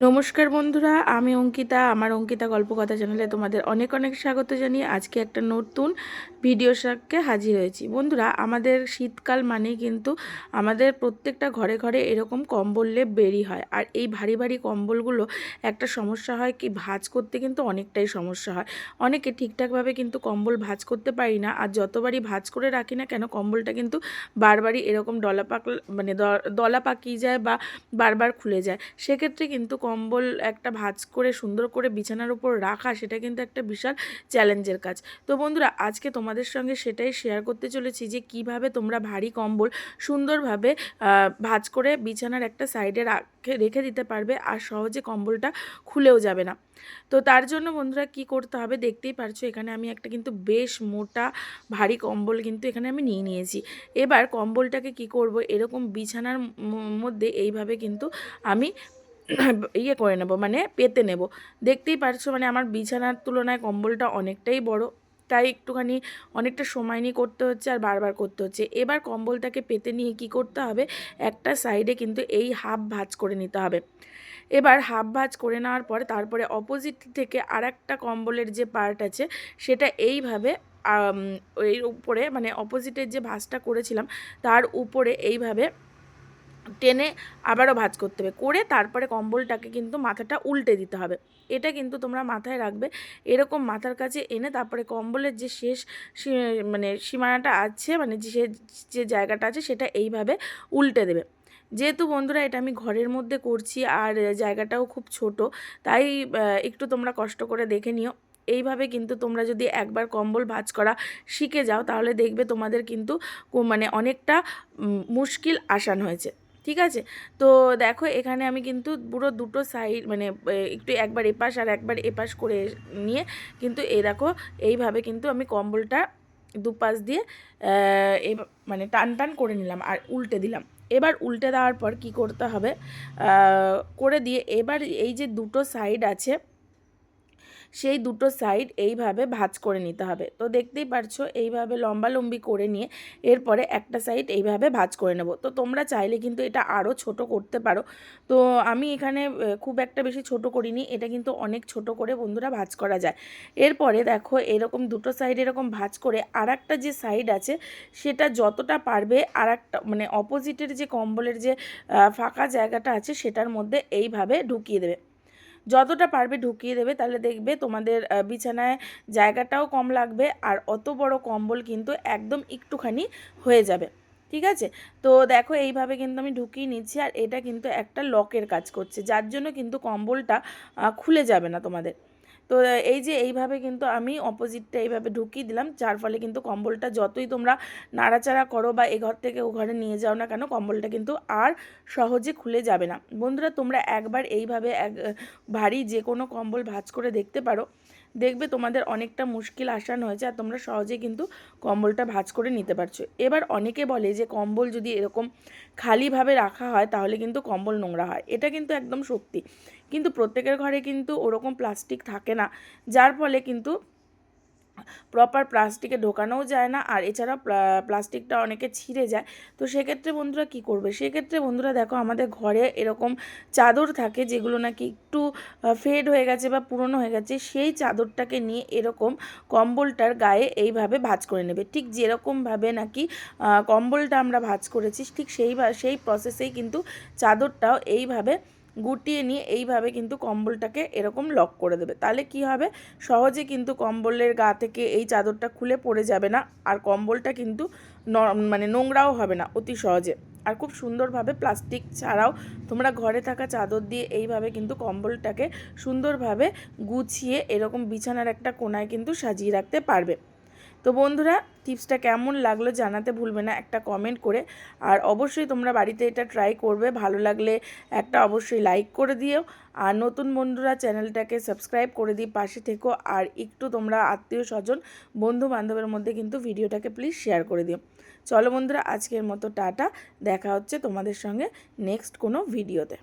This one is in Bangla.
নমস্কার বন্ধুরা, আমি অঙ্কিতা। আমার অঙ্কিতা গল্পকথা চ্যানেলে তোমাদের অনেক অনেক স্বাগত জানিয়ে আজকে একটা নতুন ভিডিও সাথে হাজির হয়েছি। বন্ধুরা, আমাদের শীতকাল মানেই কিন্তু আমাদের প্রত্যেকটা ঘরে ঘরে এরকম কম্বল লেপ বেরি হয়। আর এই ভারী ভারী কম্বলগুলো একটা সমস্যা হয় কি, ভাজ করতে কিন্তু অনেকটাই সমস্যা হয়। অনেকে ঠিকঠাকভাবে কিন্তু কম্বল ভাজ করতে পারি না, আর যতবারই ভাজ করে রাখি না কেন, কম্বলটা কিন্তু বারবারই এরকম ডলা পাক মানে দলা পাকিয়ে যায় বা বারবার খুলে যায়। সেক্ষেত্রে কিন্তু কম্বল একটা ভাঁজ করে সুন্দর করে বিছানার উপর রাখা, সেটা কিন্তু একটা বিশাল চ্যালেঞ্জের কাজ। তো বন্ধুরা, আজকে তোমাদের সঙ্গে সেটাই শেয়ার করতে চলেছি যে, কীভাবে তোমরা ভারী কম্বল সুন্দরভাবে ভাঁজ করে বিছানার একটা সাইডে রাখে, রেখে দিতে পারবে আর সহজে কম্বলটা খুলেও যাবে না। তো তার জন্য বন্ধুরা, কি করতে হবে? দেখতেই পারছ, এখানে আমি একটা কিন্তু বেশ মোটা, ভারী কম্বল কিন্তু এখানে আমি নিয়ে নিয়েছি। এবার কম্বলটাকে কি করব? এরকম বিছানার মধ্যে এইভাবে কিন্তু আমি ইয়ে করে নেব মানে পেতে নেব। দেখতেই পারছ মানে আমার বিছানার তুলনায় কম্বলটা অনেকটাই বড়। তাই একটুখানি অনেকটা সময় নিয়ে করতে হচ্ছে আর বারবার করতে হচ্ছে। এবার কম্বলটাকে পেতে নিয়ে কি করতে হবে, একটা সাইডে কিন্তু এই হাফ ভাঁজ করে নিতে হবে। এবার হাফ ভাঁজ করে নেওয়ার পরে তারপরে অপোজিট থেকে আর একটা কম্বলের যে পার্ট আছে, সেটা এইভাবে এর উপরে মানে অপোজিটের যে ভাঁজটা করেছিলাম, তার উপরে এইভাবে টেনে আবারও ভাজ করতে হবে। করে তারপরে কম্বলটাকে কিন্তু মাথাটা উল্টে দিতে হবে। এটা কিন্তু তোমরা মাথায় রাখবে। এরকম মাথার কাছে এনে তারপরে কম্বলের যে শেষ মানে সীমানাটা আছে মানে যে যে জায়গাটা আছে, সেটা এইভাবে উল্টে দেবে। যেহেতু বন্ধুরা এটা আমি ঘরের মধ্যে করছি আর জায়গাটাও খুব ছোট, তাই একটু তোমরা কষ্ট করে দেখে নিও। এইভাবে কিন্তু তোমরা যদি একবার কম্বল ভাজ করা শিখে যাও, তাহলে দেখবে তোমাদের কিন্তু মানে অনেকটা মুশকিল আসান হয়েছে। ঠিক আছে? তো দেখো, এখানে আমি কিন্তু পুরো দুটো সাইড মানে একটু একবার এপাশ আর একবার এপাশ করে নিয়ে কিন্তু এই দেখো, এইভাবে কিন্তু আমি কম্বলটা দুপাশ দিয়ে মানে টান টান করে নিলাম আর উল্টে দিলাম। এবার উল্টে দেওয়ার পর কি করতে হবে? করে দিয়ে এবার এই যে দুটো সাইড আছে সেই দুটো সাইড এইভাবে ভাজ করে নিতে হবে। তো দেখতেই পারছ, এইভাবে লম্বালম্বি করে নিয়ে এরপরে একটা সাইড এইভাবে ভাজ করে নেব। তো তোমরা চাইলে কিন্তু এটা আরও ছোট করতে পারো। তো আমি এখানে খুব একটা বেশি ছোট করিনি, এটা কিন্তু অনেক ছোট করে বন্ধুরা ভাজ করা যায়। এরপরে দেখো, এরকম দুটো সাইড এরকম ভাজ করে আর যে সাইড আছে, সেটা যতটা পারবে আর একটা মানে অপোজিটের যে কম্বলের যে ফাঁকা জায়গাটা আছে, সেটার মধ্যে এইভাবে ঢুকিয়ে দেবে। যতটা পারবে ঢুকিয়ে দেবে, তাহলে দেখবে তোমাদের বিছানায় জায়গাটাও কম লাগবে আর অত বড় কম্বল কিন্তু একদম একটুখানি হয়ে যাবে। ঠিক আছে? তো দেখো এইভাবে কিন্তু আমি ঢুকিয়ে নিচ্ছি আর এটা কিন্তু একটা লকের কাজ করছে। যার জন্য কিন্তু কম্বলটা খুলে যাবে না তোমাদের। তো এই যে এইভাবে কিন্তু আমি অপোজিটটা এইভাবে ঢুকিয়ে দিলাম, যার ফলে কিন্তু কম্বলটা যতই তোমরা নাড়াচাড়া করো বা এ ঘর থেকে ও ঘরে নিয়ে যাও না কেন, কম্বলটা কিন্তু আর সহজে খুলে যাবে না। বন্ধুরা, তোমরা একবার এইভাবে এক ভারী যে কোনো কম্বল ভাজ করে দেখতে পারো। দেখবে তোমাদের অনেকটা মুশকিল আসান হয়েছে আর তোমরা সহজে কিন্তু কম্বলটা ভাজ করে নিতে পারছ। এবার অনেকে বলে যে কম্বল যদি এরকম খালিভাবে রাখা হয় তাহলে কিন্তু কম্বল নোংরা হয়। এটা কিন্তু একদম সত্যি। কিন্তু প্রত্যেকের ঘরে কিন্তু ওরকম প্লাস্টিক থাকে না। যার ফলে কিন্তু প্রপার প্লাস্টিকে ঢোকানোও যায় না, আর এছাড়াও প্লাস্টিকটা অনেকে ছিঁড়ে যায়। তো সেক্ষেত্রে বন্ধুরা কি করবে? সেক্ষেত্রে বন্ধুরা দেখো আমাদের ঘরে এরকম চাদর থাকে যেগুলো নাকি একটু ফেড হয়ে গেছে বা পুরনো হয়ে গেছে, সেই চাদরটাকে নিয়ে এরকম কম্বলটার গায়ে এইভাবে ভাজ করে নেবে। ঠিক যেরকমভাবে নাকি কম্বলটা আমরা ভাজ করেছি, ঠিক সেই সেই প্রসেসেই কিন্তু চাদরটাও এইভাবে গুটিয়ে নিয়ে এইভাবে কিন্তু কম্বলটাকে এরকম লক করে দেবে। তাহলে কি হবে? সহজে কিন্তু কম্বলের গা থেকে এই চাদরটা খুলে পড়ে যাবে না আর কম্বলটা কিন্তু মানে নোংরাও হবে না অতি সহজে। আর খুব সুন্দরভাবে প্লাস্টিক ছাড়াও তোমরা ঘরে থাকা চাদর দিয়ে এইভাবে কিন্তু কম্বলটাকে সুন্দরভাবে গুছিয়ে এরকম বিছানার একটা কোনায় কিন্তু সাজিয়ে রাখতে পারবে। তো বন্ধুরা, টিপসটা কেমন লাগল জানাতে ভুলবে না, একটা কমেন্ট করে। আর অবশ্যই তোমরা বাড়িতে এটা ট্রাই করবে, ভালো লাগলে একটা অবশ্যই লাইক করে দিও। আর নতুন বন্ধুরা চ্যানেলটাকে সাবস্ক্রাইব করে দিই পাশে থেকো। আর একটু তোমরা আত্মীয় স্বজন বন্ধু বান্ধবের মধ্যে কিন্তু ভিডিওটাকে প্লিজ শেয়ার করে দিও। চলো বন্ধুরা, আজকের মতো টাটা। দেখা হচ্ছে তোমাদের সঙ্গে নেক্সট কোনো ভিডিওতে